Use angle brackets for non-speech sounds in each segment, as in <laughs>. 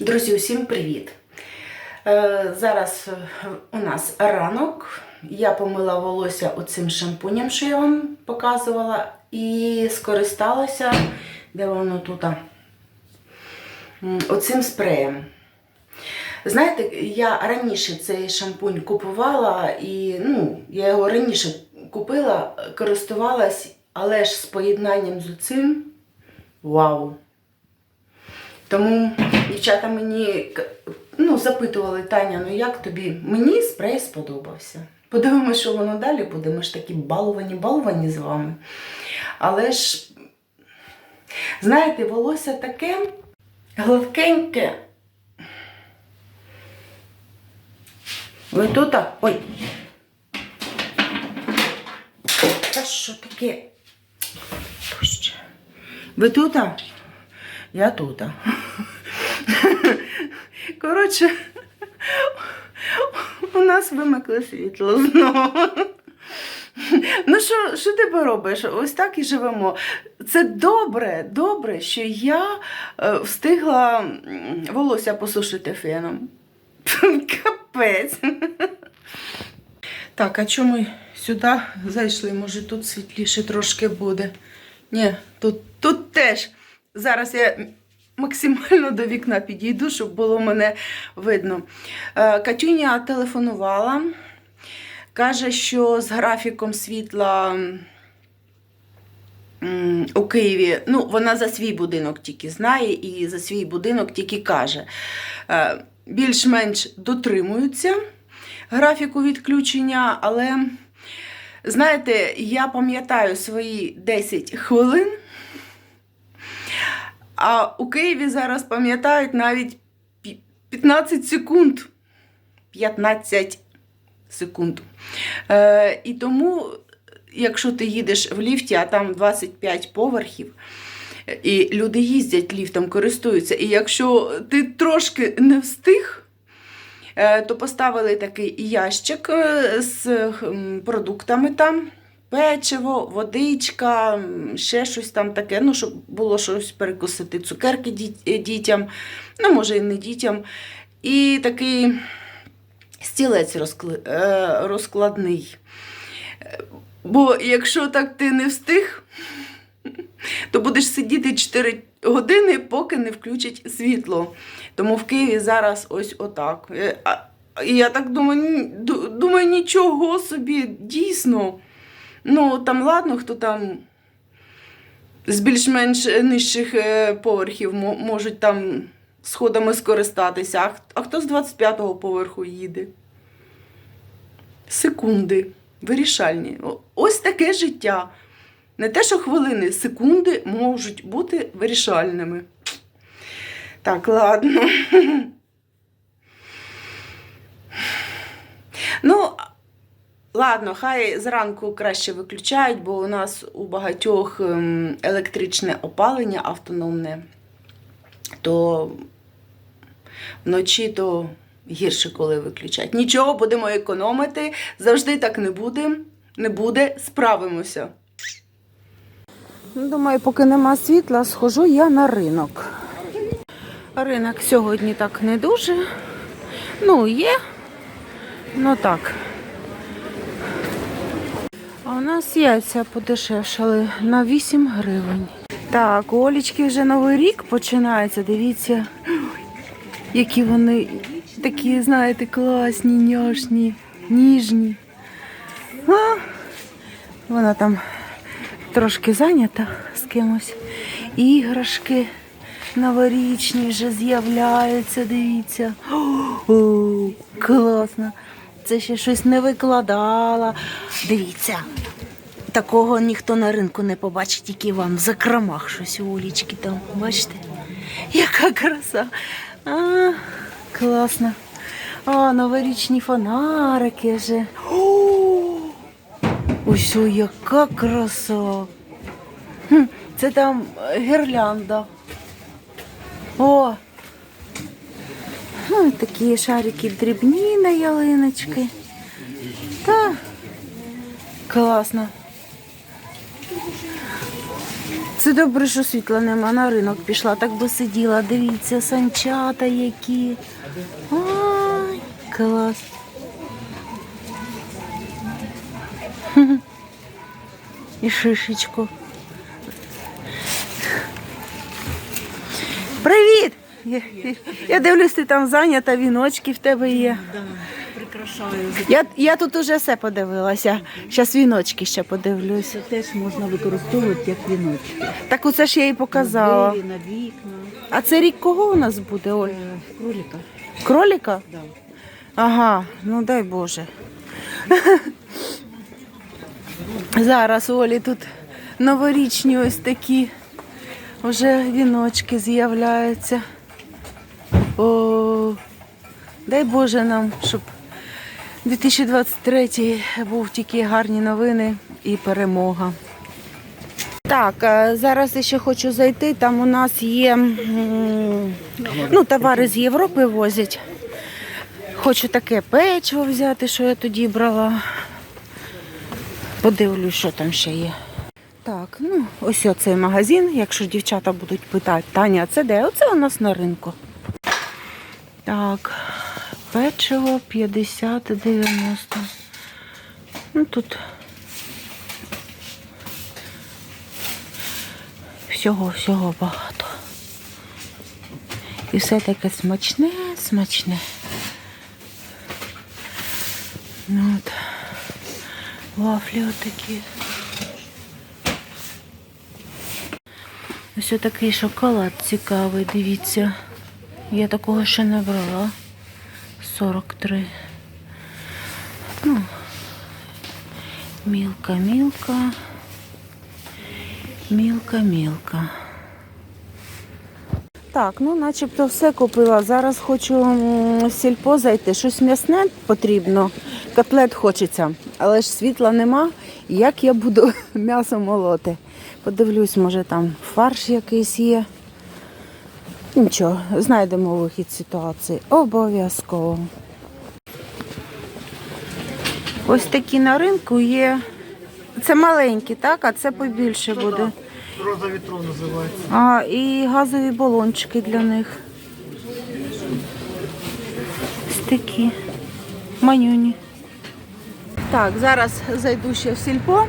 Друзі, усім привіт! Е, Зараз е, у нас ранок. Я помила волосся оцим шампунем, що я вам показувала, і скористалася, де воно тут, оцим спреєм. Знаєте, я раніше цей шампунь купувала і ну, я його раніше купила, користувалась, але ж з поєднанням з оцим. Вау! Тому дівчата мені ну, запитували, Таня, ну як тобі? Мені спрей сподобався. Подивимося, що воно далі буде. Ми ж такі баловані, баловані з вами. Але ж, знаєте, волосся таке гладкеньке. Ви тут? Ой. Та що таке? Ви тут? Я тут. Коротше, у нас вимикли світло знову. Ну, що, що ти поробиш? Ось так і живемо. Це добре, добре, що я е, встигла волосся посушити феном. Капець. Так, а чому ми сюди зайшли? Може тут світліше трошки буде. Ні, тут, тут теж. Зараз я максимально до вікна підійду, щоб було мене видно. Е, Катюня телефонувала, каже, що з графіком світла у Києві, ну, вона за свій будинок тільки знає і за свій будинок тільки каже. Е, Більш-менш дотримуються графіку відключення, але, знаєте, я пам'ятаю свої 10 хвилин. А у Києві зараз пам'ятають навіть 15 секунд. 15 секунд. Е, і тому, якщо ти їдеш в ліфті, а там 25 поверхів, і люди їздять ліфтом, користуються. І якщо ти трошки не встиг, е, то поставили такий ящик е, з продуктами там. Печиво, водичка, ще щось там таке, ну, щоб було щось перекусити, цукерки е, дітям, ну, може, і не дітям. І такий стілець е, розкладний. Бо якщо так ти не встиг, то будеш сидіти 4 години, поки не включать світло. Тому в Києві зараз ось отак. Е, І я так думаю, думаю, нічого собі, дійсно. Ну, там ладно, хто там з більш-менш нижчих е, поверхів можуть там сходами скористатися, а, хто з 25-го поверху їде? Секунди, вирішальні. Ось таке життя. Не те, що хвилини, секунди можуть бути вирішальними. Так, ладно. <laughs> Ну, ладно, хай зранку краще виключають, бо у нас у багатьох ем, електричне опалення автономне, то вночі то гірше, коли виключають. Нічого, будемо економити. Завжди так не буде. Не буде, справимося. Думаю, поки нема світла, схожу я на ринок. Ринок сьогодні так не дуже. Ну, є. Ну так. У нас яйця подешевшали на 8 гривень. Так, у Олічки вже новий рік починається. Дивіться, які вони такі, знаєте, класні, няшні, ніжні. А, вона там трошки зайнята з кимось. Іграшки новорічні вже з'являються, дивіться. О, класно. Це ще щось не викладала. Дивіться. Такого ніхто на ринку не побачить, тільки вам в закромах щось у Олічки там. Бачите? Яка краса. А, класно. А, новорічні фонарики вже. О, ось о, яка краса. Хм, це там гірлянда. О! Ну, такі шарики дрібні на ялиночки. Та класно. Це добре, що світла нема, на ринок пішла, так би сиділа. Дивіться, санчата які. Ой, клас. <laughs> І шишечку. Я, дивлюсь, ти там зайнята, віночки в тебе є. Да, прикрашаю. Я, я тут уже все подивилася. Зараз віночки ще подивлюсь. Це теж можна використовувати як віночки. Так оце ж я їй показала. На двері, на вікна, А це рік кого у нас буде, Оль? е, кролика. Кроліка? Да. Ага, ну дай Боже. Зараз Олі тут новорічні ось такі вже віночки з'являються. О, дай Боже нам, щоб 2023 був тільки гарні новини і перемога. Так, е, зараз я ще хочу зайти. Там у нас є ну, товари з Європи возять. Хочу таке печиво взяти, що я тоді брала. Подивлюсь, що там ще є. Так, ну ось оцей магазин, якщо дівчата будуть питати, Таня, це де? Оце у нас на ринку. Так, печиво 50-90. Ну тут всього, всього багато. І все таке смачне, смачне. Ну от. Вафлі отакі. Ось такий шоколад цікавий, дивіться. Я такого ще не брала. 43. Ну, мілка, мілка. Мілка, мілка. Так, ну начебто все купила. Зараз хочу в сільпо зайти. Щось м'ясне потрібно. Котлет хочеться, але ж світла нема. Як я буду <laughs> м'ясо молоти? Подивлюсь, може там фарш якийсь є. Нічого, знайдемо вихід ситуації. Обов'язково. Ось такі на ринку є. Це маленькі, так? А це побільше буде. Роза вітров називається. А, і газові балончики для них. Ось такі. Манюні. Так, зараз зайду ще в сільпо.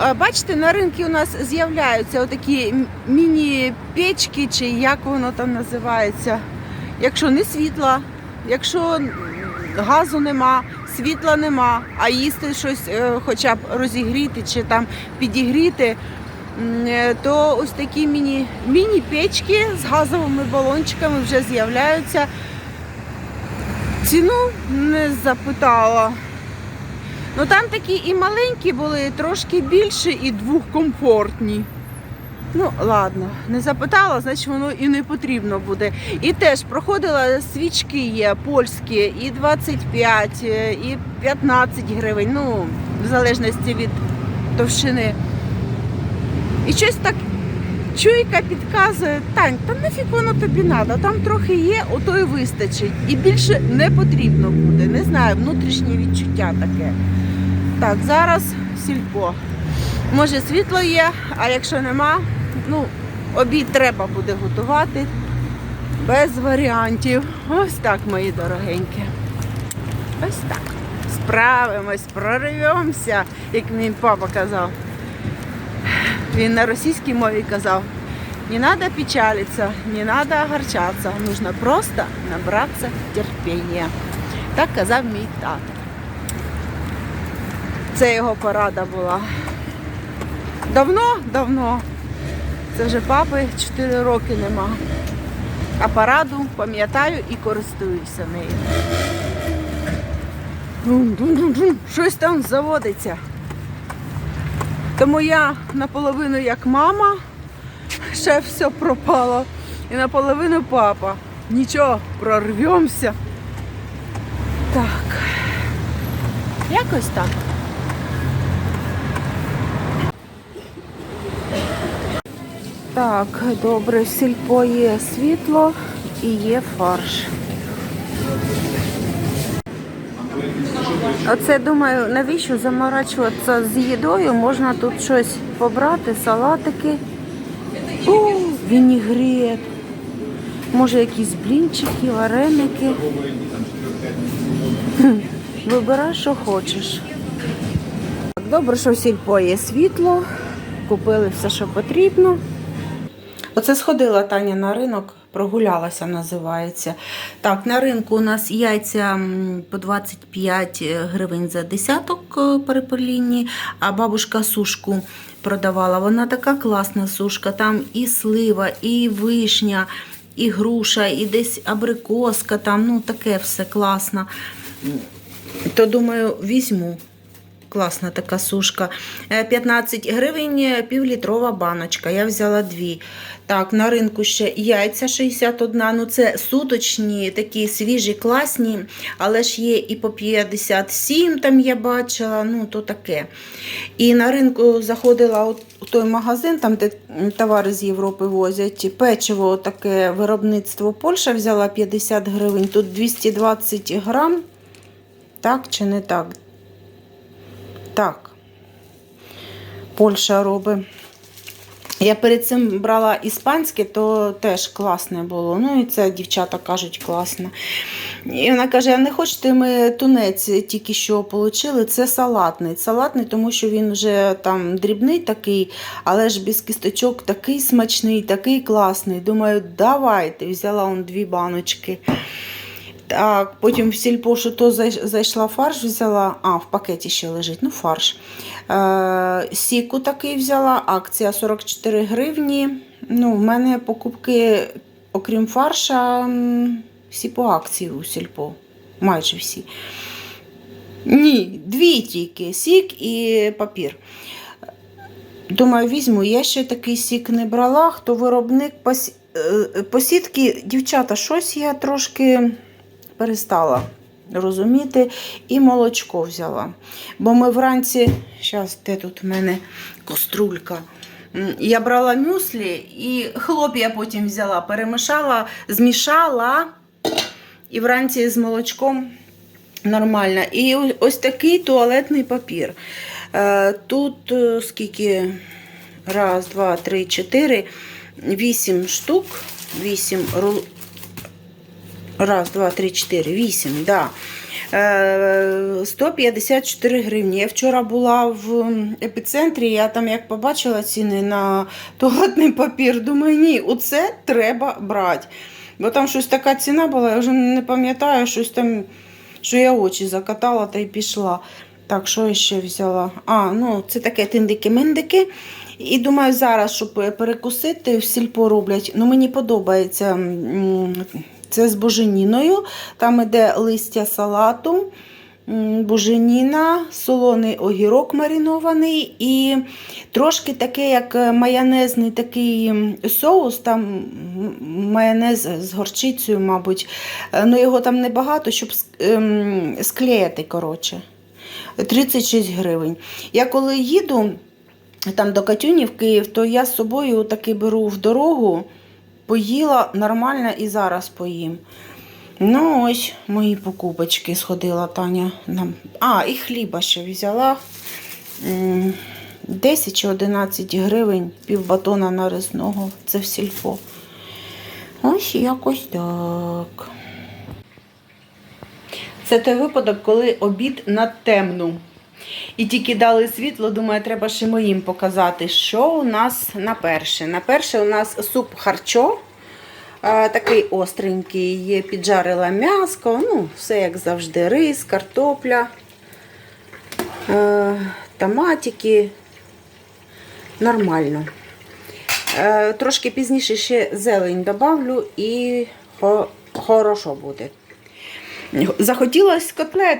Е, Бачите, на ринку у нас з'являються отакі міні-печки, чи як воно там називається. Якщо не світла, якщо газу нема, світла нема, а їсти щось е, хоча б розігріти чи там підігріти, е, то ось такі міні, міні-печки з газовими балончиками вже з'являються. Ціну не запитала. Ну там такі і маленькі були, трошки більше, і двохкомфортні. Ну, ладно, не запитала, значить воно і не потрібно буде. І теж проходила свічки є польські, і 25, е, і 15 гривень, ну, в залежності від товщини. І щось так чуйка підказує, Тань, та нафіг воно тобі треба, там трохи є, ото і вистачить. І більше не потрібно буде. Не знаю, внутрішнє відчуття таке. Так, зараз сільпо. Може світло є, а якщо нема, ну, обід треба буде готувати. Без варіантів. Ось так, мої дорогенькі. Ось так. Справимось, прорвемося, як мій папа казав. Він на російській мові казав, не треба печалитися, не треба огорчатися, нужно просто набратися терпіння. Так казав мій тато. Це його порада була. Давно, давно. Це вже папи 4 роки нема. А пораду пам'ятаю і користуюся нею. Щось там заводиться. Тому я наполовину як мама, ще все пропало. І наполовину папа. Нічого, прорвемося. Так. Якось так. Так, добре, в сільпо є світло і є фарш. Оце думаю, навіщо заморачуватися з їдою? Можна тут щось побрати, салатики вінігрет. Може, якісь блінчики, вареники. Вибирай, що хочеш. Добре, що в сільпо є світло. Купили все, що потрібно. Оце сходила Таня на ринок, прогулялася, називається. Так, на ринку у нас яйця по 25 гривень за десяток е, перепелінні, а бабушка сушку продавала. Вона така класна сушка. Там і слива, і вишня, і груша, і десь абрикоска, там, ну таке все класно. То думаю, візьму. Класна така сушка. Е, 15 гривень е, півлітрова баночка. Я взяла дві. Так, на ринку ще яйця 61. Ну, це суточні, такі свіжі, класні, але ж є і по 57, там я бачила, ну то таке. І на ринку заходила от у той магазин, там де товари з Європи возять. Печиво таке виробництво Польща взяла 50 гривень, тут 220 грам. Так чи не так? Так. Польща робить. Я перед цим брала іспанське, то теж класне було. Ну і це дівчата кажуть класне. І вона каже: а не хочете, ми тунець тільки що отримали, це салатний. Салатний, тому що він вже там дрібний такий, але ж без кісточок такий смачний, такий класний. Думаю, давайте. Взяла он дві баночки. Так, потім в сільпо, що то зайшла фарш, взяла. А, в пакеті ще лежить, ну фарш. Е, сіку такий взяла, акція 44 гривні. Ну, в мене покупки, окрім фарша, всі по акції у сільпо. Майже всі. Ні, дві тільки сік і папір. Думаю, візьму. Я ще такий сік не брала. Хто виробник е, посідки, дівчата, щось я трошки перестала розуміти. І молочко взяла. Бо ми вранці, зараз де тут в мене кострулька. Я брала мюслі і хлоп я потім взяла, перемішала, змішала і вранці з молочком нормально. І ось такий туалетний папір. Е, Тут е, скільки? Раз, два, три, чотири, вісім штук. Вісім. Раз, два, три, чотири, вісім, да. Е, 154 гривні. Я вчора була в епіцентрі, я там як побачила ціни на туалетний папір, думаю, ні, оце треба брати. Бо там щось така ціна була, я вже не пам'ятаю, щось там, що я очі закатала та й пішла. Так, що я ще взяла? А, ну, це таке тиндики-мендики. І думаю, зараз, щоб перекусити, в сільпо роблять. Ну, мені подобається це з буженіною. Там іде листя салату, м, буженіна, солоний огірок маринований і трошки таке, як майонезний такий соус, там майонез з горчицею, мабуть. Е, Ну, його там небагато, щоб ем, склеїти, коротше. 36 гривень. Я коли їду там до Катюні в Київ, то я з собою таки беру в дорогу, поїла нормально і зараз поїм. Ну, ось мої покупочки сходила Таня. А, і хліба ще взяла. 10 чи 11 гривень, пів батона нарізного. Це в сільпо. Ось якось так. Це той випадок, коли обід на темну. І тільки дали світло, думаю, треба ще моїм показати, що у нас на перше. На перше у нас суп харчо. Такий остренький, є піджарила м'яско, ну, все як завжди, рис, картопля, е, томатики. Нормально. Е, Трошки пізніше ще зелень добавлю і хо- хорошо буде. Захотілося котлет.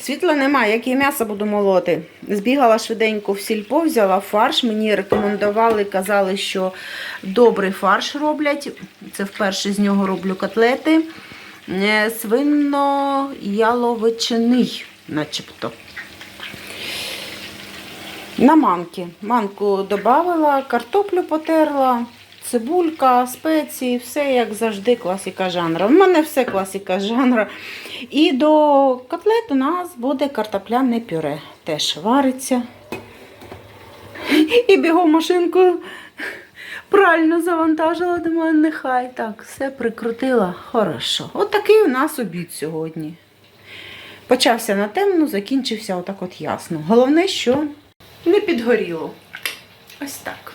Світла немає, як я м'ясо буду молоти. Збігала швиденько в сільпо, взяла фарш. Мені рекомендували, казали, що добрий фарш роблять. Це вперше з нього роблю котлети. Е, Свино-яловичиний, начебто. На манки. Манку додавала, картоплю потерла, цибулька, спеції, все як завжди, класика жанру. У мене все класика жанру. І до котлет у нас буде картопляне пюре. Теж вариться. І бігом машинку Прально завантажила мене, нехай так, все прикрутила. Хорошо. От такий у нас обід сьогодні. Почався на темну, закінчився отак от ясно. Головне, що не підгоріло. Ось так.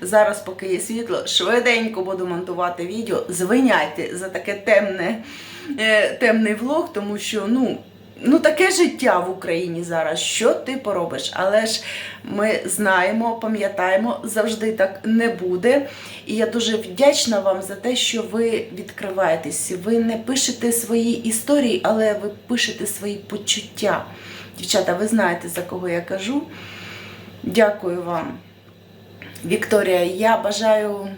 Зараз, поки є світло, швиденько буду монтувати відео. Звиняйте за таке темне, е, темний влог, тому що ну, ну таке життя в Україні зараз. Що ти поробиш? Але ж ми знаємо, пам'ятаємо, завжди так не буде. І я дуже вдячна вам за те, що ви відкриваєтесь. Ви не пишете свої історії, але ви пишете свої почуття. Дівчата, ви знаєте, за кого я кажу. Дякую вам. Вікторія, я бажаю,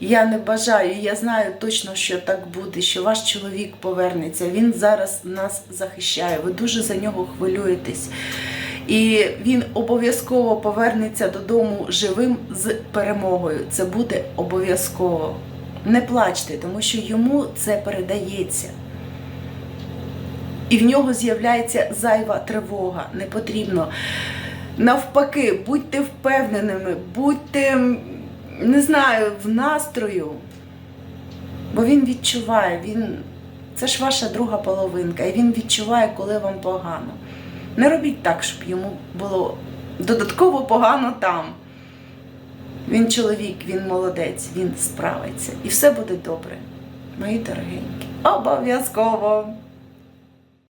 я не бажаю, я знаю точно, що так буде, що ваш чоловік повернеться. Він зараз нас захищає. Ви дуже за нього хвилюєтесь. І він обов'язково повернеться додому живим з перемогою. Це буде обов'язково. Не плачте, тому що йому це передається. І в нього з'являється зайва тривога. Не потрібно. Навпаки, будьте впевненими, будьте, не знаю, в настрою. Бо він відчуває, він... це ж ваша друга половинка, і він відчуває, коли вам погано. Не робіть так, щоб йому було додатково погано там. Він чоловік, він молодець, він справиться. І все буде добре. Мої дорогенькі. Обов'язково.